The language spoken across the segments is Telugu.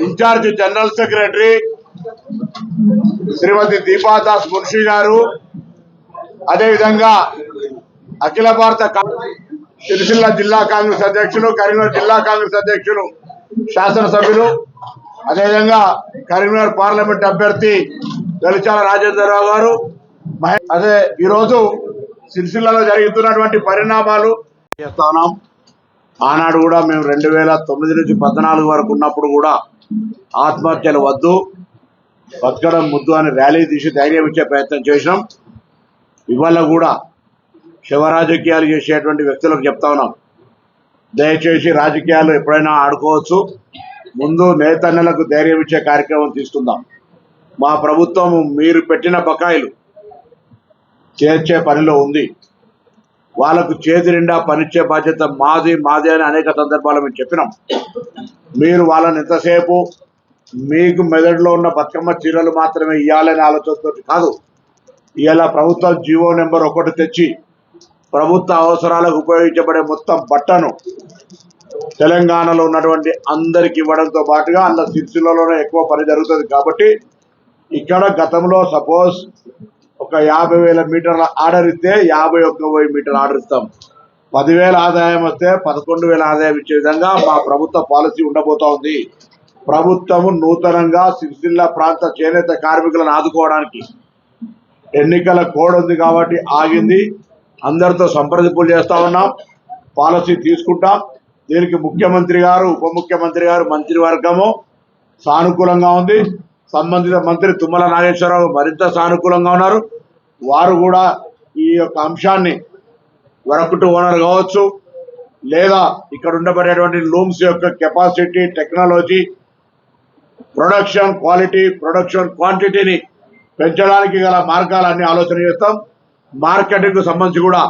Incharge general secretary Shrimati Deepadas Munshi garu అదేవిధంగా అఖిల భారత సిరిసిల్ల జిల్లా కాంగ్రెస్ అధ్యక్షులు కరీంనగర్ జిల్లా కాంగ్రెస్ అధ్యక్షులు శాసనసభ్యులు అదేవిధంగా కరీంనగర్ పార్లమెంట్ అభ్యర్థి వెలిచాల రాజేంద్రరావు గారు అదే ఈరోజు సిరిసిల్లలో జరుగుతున్నటువంటి పరిణామాలు. చేస్తా ఆనాడు కూడా మేము రెండు వేల తొమ్మిది నుంచి పద్నాలుగు వరకు ఉన్నప్పుడు కూడా ఆత్మహత్యలు వద్దు బతకడం ముద్దు అని ర్యాలీ తీసి ధైర్యం ఇచ్చే ప్రయత్నం చేసినాం. ఇవాళ కూడా శివరాజకీయాలు చేసేటువంటి వ్యక్తులకు చెప్తా ఉన్నాం. దయచేసి రాజకీయాలు ఎప్పుడైనా ఆడుకోవచ్చు. ముందు నేతన్నలకు ధైర్యం ఇచ్చే కార్యక్రమం తీసుకుందాం. మా ప్రభుత్వం మీరు పెట్టిన బకాయిలు చేర్చే పనిలో ఉంది. వాళ్ళకు చేతి నిండా పనిచ్చే బాధ్యత మాది మాది అని అనేక సందర్భాలు మేము చెప్పినాం. మీరు వాళ్ళని ఎంతసేపు మీకు మెదడులో ఉన్న బతుకమ్మ చీరలు మాత్రమే ఇవ్వాలనే ఆలోచనతో కాదు ఇలా ప్రభుత్వం జీవో నెంబర్ ఒకటి తెచ్చి ప్రభుత్వ అవసరాలకు ఉపయోగించబడే మొత్తం బట్టను తెలంగాణలో ఉన్నటువంటి అందరికి ఇవ్వడంతో పాటుగా అందులో సిరిసిల్లలోనే ఎక్కువ పని జరుగుతుంది కాబట్టి ఇక్కడ గతంలో సపోజ్ ఒక యాభై వేల మీటర్ల ఆర్డర్ ఇస్తే యాభై ఒక్క వెయ్యి మీటర్ల ఆర్డర్ ఇస్తాం. పదివేల ఆదాయం వస్తే పదకొండు వేల ఆదాయం ఇచ్చే విధంగా మా ప్రభుత్వ పాలసీ ఉండబోతా ఉంది. ప్రభుత్వము నూతనంగా సిరిసిల్ల ప్రాంత చేనేత కార్మికులను ఆదుకోవడానికి ఎన్నికల కోడ్ ఉంది కాబట్టి ఆగింది. అందరితో సంప్రదింపులు చేస్తా ఉన్నాం. పాలసీ తీసుకుంటాం. దీనికి ముఖ్యమంత్రి గారు ఉప ముఖ్యమంత్రి గారు మంత్రివర్గము సానుకూలంగా ఉంది. సంబంధిత మంత్రి తుమ్మల నాగేశ్వరరావు మరింత సానుకూలంగా ఉన్నారు. వారు కూడా ఈ యొక్క అంశాన్ని వరకుటు ఓనర్ కావచ్చు లేదా ఇక్కడ ఉండబడేటువంటి లూమ్స్ యొక్క capacity technology production quality production క్వాంటిటీని పెంచడానికి గల మార్గాలన్నీ ఆలోచన చేస్తాం. మార్కెటింగ్ సంబంధించి కూడా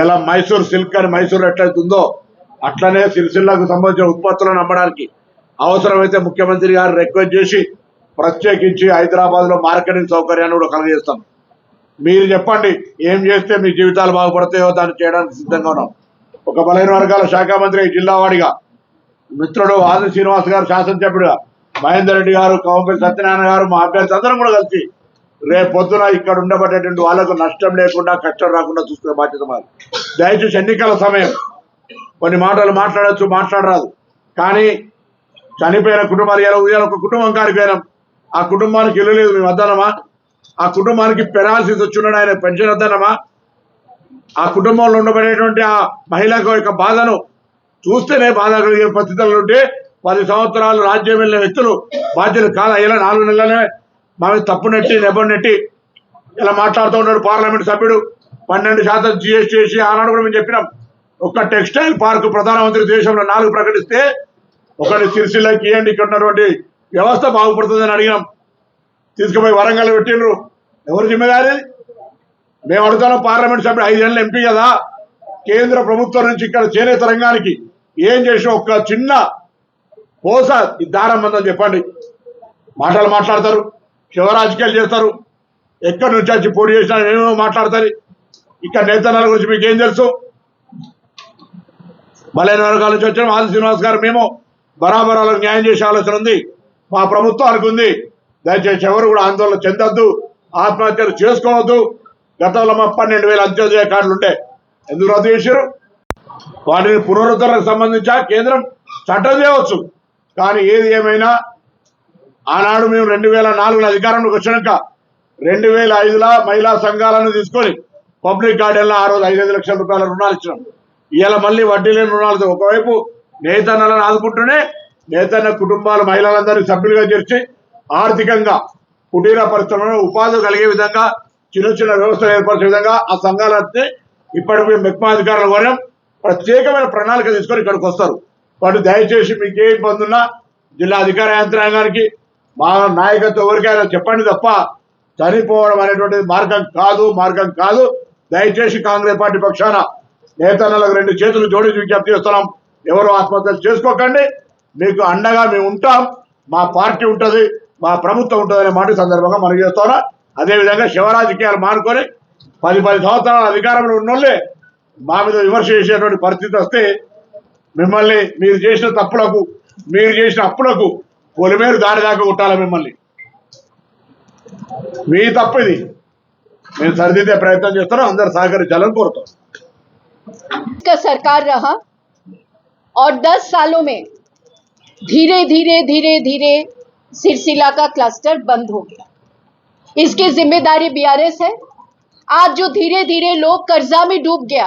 ఎలా మైసూర్ సిల్క్ అని మైసూర్ ఎట్లయితే ఉందో అట్లనే సిరిసిల్లకు సంబంధించిన ఉత్పత్తులను అమ్మడానికి అవసరమైతే ముఖ్యమంత్రి గారు రిక్వెస్ట్ చేసి ప్రత్యేకించి హైదరాబాద్లో మార్కెటింగ్ సౌకర్యాన్ని కూడా కలగజేస్తాం మీరు చెప్పండి ఏం చేస్తే మీ జీవితాలు బాగుపడతాయో దాన్ని చేయడానికి సిద్ధంగా ఉన్నాం. ఒక బలహీన వర్గాల శాఖ మంత్రి జిల్లావాడిగా జిల్లా వాడిగా. మిత్రుడు ఆది శ్రీనివాస్ గారు శాసనసభ్యుడుగా మహేందర్ రెడ్డి గారు కౌంపల్లి సత్యనారాయణ గారు మా అభ్యర్థి అందరం కూడా కలిసి రేపు పొద్దున ఇక్కడ ఉండబడేటువంటి వాళ్ళకు నష్టం లేకుండా కష్టం రాకుండా చూసుకునే బాధ్యత మాది. దయచేసి ఎన్నికల సమయం కొన్ని మాటలు మాట్లాడచ్చు మాట్లాడరాదు. కానీ చనిపోయిన కుటుంబాలు ఇలా ఉదయం ఒక కుటుంబం కాడిపోయినాం ఆ కుటుంబానికి ఇల్లు లేదు మేము వద్దనమా ఆ కుటుంబానికి పెరాలసిస్ వచ్చున్నాడు ఆయన పెన్షన్ వద్దనమా ఆ కుటుంబంలో ఉండబడేటువంటి ఆ మహిళకు యొక్క బాధను చూస్తేనే బాధ కలిగే పరిస్థితులు ఉంటే పది సంవత్సరాలు రాజ్యం వెళ్ళిన వ్యక్తులు బాధ్యులు కాదు ఇలా నాలుగు నెలలనే మా మీద తప్పు నెట్టి నెబ్బ నెట్టి ఇలా మాట్లాడుతూ ఉన్నాడు పార్లమెంట్ సభ్యుడు. పన్నెండు శాతం జిఎస్టీ వేసి ఆనాడు కూడా మేము చెప్పినాం. ఒక్క టెక్స్టైల్ పార్క్ ప్రధానమంత్రి దేశంలో నాలుగు ప్రకటిస్తే ఒకటి సిరిసిల్లకి ఇవ్వండి ఇక్కడ ఉన్నటువంటి వ్యవస్థ బాగుపడుతుందని అడిగినాం. తీసుకుపోయి వరంగల్ పెట్టిండ్రు. ఎవరు జిమ్మేదారి మేము అడుగుతాం పార్లమెంట్ సభ్యుడు ఐదేళ్ళ ఎంపీ కదా. కేంద్ర ప్రభుత్వం నుంచి ఇక్కడ చేనేత రంగానికి ఏం చేసిన ఒక్క చిన్న కోస ఈ దారం మందని చెప్పండి. మాటలు మాట్లాడతారు శివరాజకీయాలు చేస్తారు. ఎక్కడి నుంచి వచ్చి పోటీ చేసినా ఏమేమో మాట్లాడతారు. ఇక్కడ నేతనాల గురించి మీకు ఏం తెలుసు? బలైన వర్గాల నుంచి వచ్చిన ఆది శ్రీనివాస్ గారు మేము బరాబరాలను న్యాయం చేసే ఆలోచన ఉంది. మా ప్రభుత్వానికి ఉంది. దయచేసి ఎవరు కూడా ఆందోళన చెందొద్దు. ఆత్మహత్యలు చేసుకోవద్దు. గతంలో మా పన్నెండు వేల అంత్యోదయ కార్డులు ఉండే. ఎందుకు రద్దు చేశారు? వాటిని పునరుద్ధరణకు సంబంధించి కేంద్రం చట్టం చేయవచ్చు. కానీ ఏది ఏమైనా ఆనాడు మేము రెండు వేల నాలుగులో అధికారంలోకి వచ్చినాక రెండు వేల ఐదులో మహిళా సంఘాలను తీసుకొని పబ్లిక్ గార్డెన్లో ఆ రోజు ఐదు లక్షల రూపాయల రుణాలు ఇచ్చినాం. ఇవాళ మళ్ళీ వడ్డీ లేని రుణాలతో ఒకవైపు నేతన్నలను ఆదుకుంటూనే నేతన్న కుటుంబాల మహిళలందరినీ సభ్యులుగా చేర్చి ఆర్థికంగా కుటీర పరిశ్రమను ఉపాధి కలిగే విధంగా చిన్న చిన్న వ్యవస్థలు ఏర్పరిచే విధంగా ఆ సంఘాలన్నీ ఇప్పటికి మెక్మా అధికారుల వరం ప్రత్యేకమైన ప్రణాళిక తీసుకొని ఇక్కడికి వస్తారు. వాటి దయచేసి మీకు ఏ ఇబ్బంది ఉన్నా జిల్లా అధికార యంత్రాంగానికి మా నాయకత్వం ఎవరికైనా చెప్పండి తప్ప చనిపోవడం అనేటువంటిది మార్గం కాదు మార్గం కాదు. దయచేసి కాంగ్రెస్ పార్టీ పక్షాన నేతన్నలకు రెండు చేతులు జోడించి విజ్ఞప్తి చేస్తున్నాం. ఎవరు ఆత్మహత్యలు చేసుకోకండి మీకు అండగా మేము ఉంటాం మా పార్టీ ఉంటుంది మా ప్రభుత్వం ఉంటుంది అనే మాట ఈ సందర్భంగా మనం చేస్తున్నా అదేవిధంగా శివ రాజకీయాలు మానుకొని పది పది సంవత్సరాల అధికారంలో ఉన్నోళ్ళే మా మీద విమర్శ చేసేటువంటి పరిస్థితి వస్తే మిమ్మల్ని మీరు చేసిన తప్పులకు మీరు చేసిన అప్పులకు పొలిమేరు దారి దాకా కొట్టాలి మిమ్మల్ని మీ తప్పు ఇది మేము సరిదిద్దే ప్రయత్నం చేస్తున్నాం అందరు సహకరించాలని కోరుతాం का सरकार रहा और 10 सालों में धीरे धीरे धीरे धीरे सिरसिला का क्लस्टर बंद हो गया। इसकी ज़िम्मेदारी बीआरएस है। आज जो धीरे धीरे लोग कर्जा में डूब गया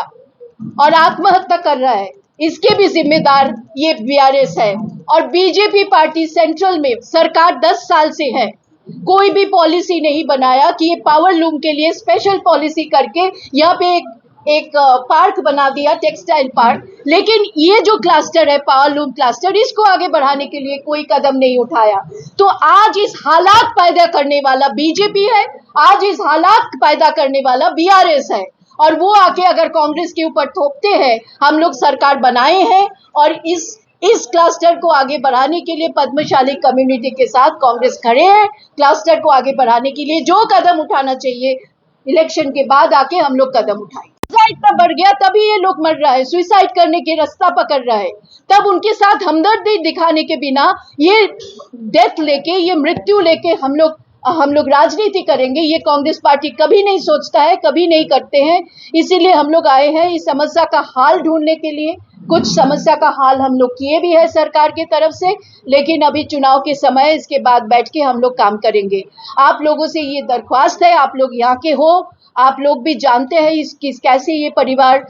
और आत्महत्या कर रहा है, इसके भी जिम्मेदार ये बीआरएस है। और बीजेपी पार्टी सेंट्रल में सरकार 10 साल से है। कोई भी पॉलिसी नहीं बनाया कि ये पावर लूम के लिए स्पेशल पॉलिसी करके यहाँ पे एक एक पार्क बना दिया, टेक्सटाइल पार्क। लेकिन ये जो क्लस्टर है पावर लूम क्लस्टर, इसको आगे बढ़ाने के लिए कोई कदम नहीं उठाया। तो आज इस हालात पैदा करने वाला बीजेपी है, आज इस हालात पैदा करने वाला बीआरएस है। और वो आके अगर कांग्रेस के ऊपर थोपते हैं, हम लोग सरकार बनाए हैं, और इस इस क्लस्टर को आगे बढ़ाने के लिए पद्मशाली कम्युनिटी के साथ कांग्रेस खड़े हैं, क्लस्टर को आगे बढ़ाने के लिए जो कदम उठाना चाहिए, इलेक्शन के बाद आके हम लोग कदम उठाएँ। सुसाइड इतना बढ़ गया, तभी ये लोग मर रहा है। सुसाइड करने के रास्ता पकड़ रहा है। तब उनके साथ हमदर्दी दिखाने के बिना ये डेथ लेके, ये मृत्यु लेके हम लोग हम लोग राजनीति करेंगे। ये कांग्रेस पार्टी कभी नहीं सोचता है, कभी नहीं करते हैं। इसीलिए हम लोग आए हैं इस समस्या का हाल ढूँढने के लिए। कुछ समस्या का हाल हम लोग किए भी है सरकार की तरफ़ से, लेकिन अभी चुनाव के समय, इसके बाद बैठ के हम लोग काम करेंगे। आप लोगों से ये दरख्वास्त है, आप लोग यहाँ के हो। आप लोग भी जानते हैं इस, किस, कैसे ये परिवार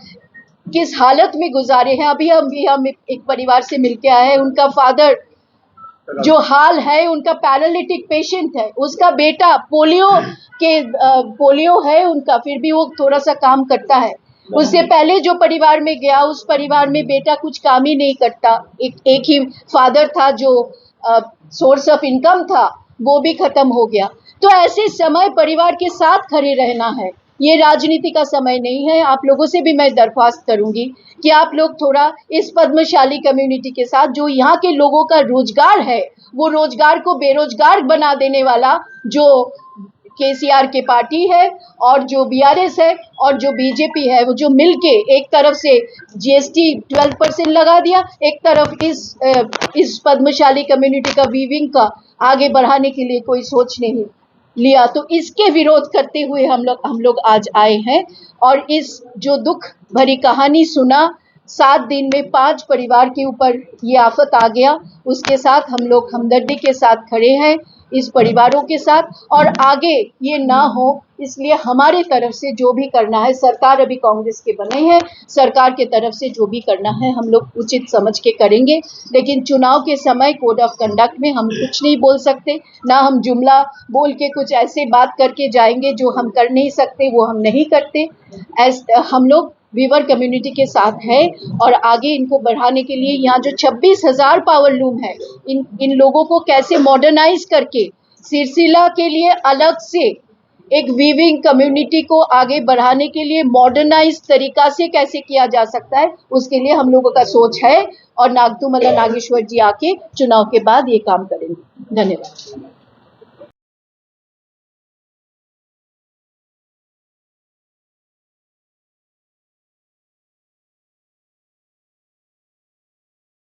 किस हालत में गुजारे हैं। अभी हम भी, हम एक परिवार से मिलके आए हैं। उनका फादर जो हाल है, उनका पैरालिटिक पेशेंट है। उसका बेटा पोलियो के पोलियो है उनका। फिर भी वो थोड़ा सा काम करता है। उससे पहले जो परिवार में गया, उस परिवार में बेटा कुछ काम ही नहीं करता। एक एक ही फादर था जो सोर्स ऑफ़ इनकम था। वो भी खत्म हो गया। तो ऐसे समय परिवार के साथ खड़े रहना है। ये राजनीति का समय नहीं है। आप लोगों से भी मैं दरख्वास्त करूँगी कि आप लोग थोड़ा इस पद्मशाली कम्युनिटी के साथ, जो यहाँ के लोगों का रोज़गार है, वो रोज़गार को बेरोजगार बना देने वाला जो केसीआर के पार्टी है और जो बीआरएस है और जो बीजेपी है, वो जो मिलके एक तरफ़ से जीएसटी 12 परसेंट लगा दिया, एक तरफ़ इस इस पद्मशाली कम्युनिटी का वीविंग का आगे बढ़ाने के लिए कोई सोच नहीं। लिया। तो इसके विरोध करते हुए हम लोग हम लोग आज आए हैं और इस जो दुख भरी कहानी सुना, सात दिन में पाँच परिवार के ऊपर ये आफत आ गया। उसके साथ हम लोग हमदर्दी के साथ खड़े हैं। इस परिवारों के साथ और आगे ये ना हो, इसलिए हमारे तरफ़ से जो भी करना है, सरकार अभी कांग्रेस के बने हैं, सरकार के तरफ़ से जो भी करना है हम लोग उचित समझ के करेंगे, लेकिन चुनाव के समय कोड ऑफ़ कंडक्ट में हम कुछ नहीं बोल सकते, ना हम जुमला बोल के कुछ ऐसे बात करके जाएँगे जो हम कर नहीं सकते, वो हम नहीं करते। ऐस, हम लोग वीवर कम्युनिटी के साथ है और आगे इनको बढ़ाने के लिए यहाँ जो छब्बीस हज़ार पावर लूम है, इन इन लोगों को कैसे मॉडर्नाइज करके सिरसिला के लिए अलग से एक वीविंग कम्युनिटी को आगे बढ़ाने के लिए मॉडर्नाइज तरीका से कैसे किया जा सकता है, उसके लिए हम लोगों का सोच है और नागतू मल्ला नागेश्वर जी आके चुनाव के बाद ये काम करेंगे। धन्यवाद।